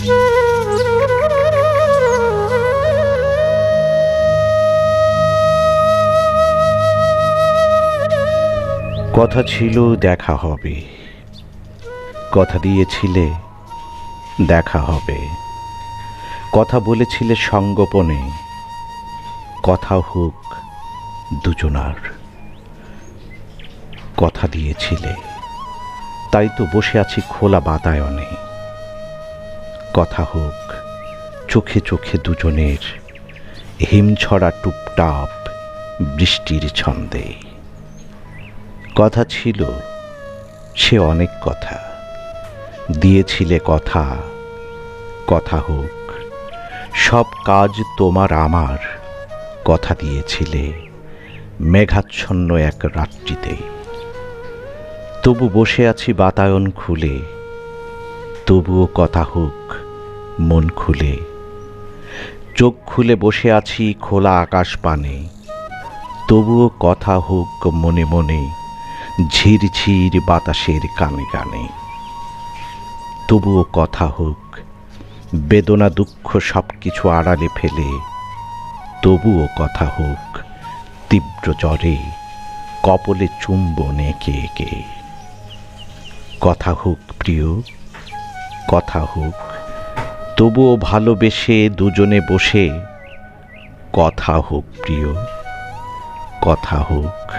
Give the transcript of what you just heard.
কথা ছিল দেখা হবে। কথা দিয়েছিলে, দেখা হবে। কথা বলেছিলে সঙ্গোপনে। কথা হোক দুজনার। কথা দিয়েছিলে। তাই তো বসে আছি খোলা বাতায়নে। কথা হোক, চোখে চোখে দুজনের হিমছড়া টুপটাপ বৃষ্টির ছন্দে। কথা ছিল, সে অনেক কথা। দিয়েছিলে কথা কথা হোক, সব কাজ তোমার আমার। কথা দিয়েছিলে মেঘাচ্ছন্ন এক রাত্রিতে। তবু বসে আছি বাতায়ন খুলে, তবুও কথা হোক মন খুলে। চোখ খুলে বসে আছি খোলা আকাশ পানে তবুও কথা হোক মনে মনে ঝিরঝির বাতাসের কানে কানে। তবুও কথা হোক, বেদনা দুঃখ সব কিছু আড়ালে ফেলে। তবুও কথা হোক, তীব্র জ্বরে, কপলে চুম্বন এঁকে এঁকে। কথা হোক প্রিয়, কথা হোক তবুও ভালোবেসে দুজনে বসে। কথা হোক প্রিয় কথা হোক।